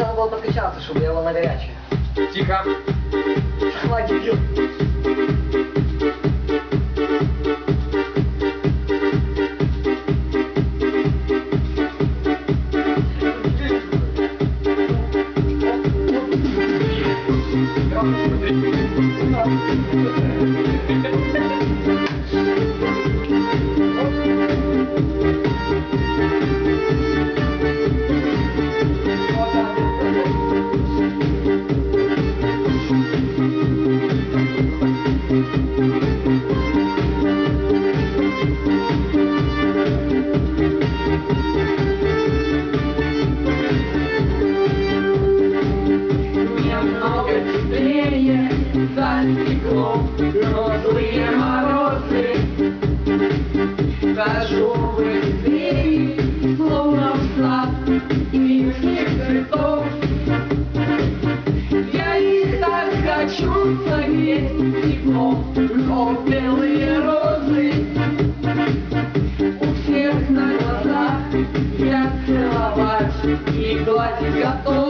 Сначала было подкачаться, чтобы я был на горячее. Тихо. Хватит, ё. Немного но злые морозы Хожу в эти двери, словно сад нижних цветов Я их так хочу согреть теплом, но белые розы У всех на глазах я целовать и гладить готов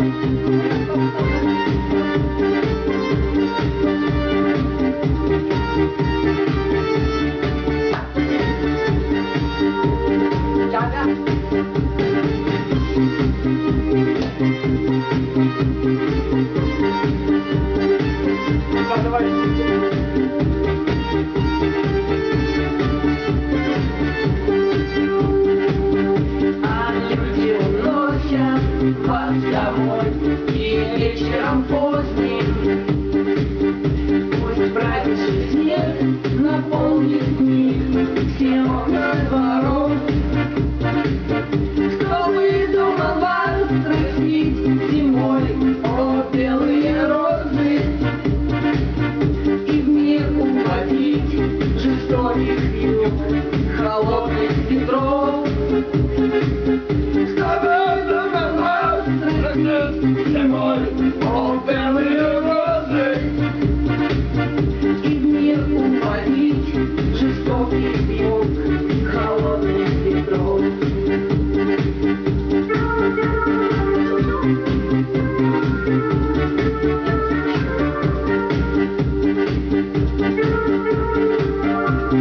Chào các наполнит них Все окна дворов Кто бы думал вас зимой О, белые розы? И в мир уводить жестоких юг Холодных ветров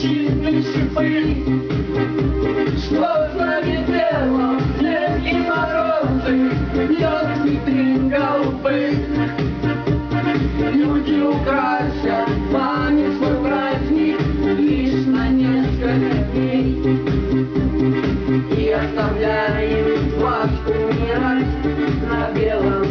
золотые шипы. Что с нами дело, лед и морозы, бьет витрин голубых. Люди украсят память свой праздник лишь на несколько дней. И оставляем вас умирать на белом.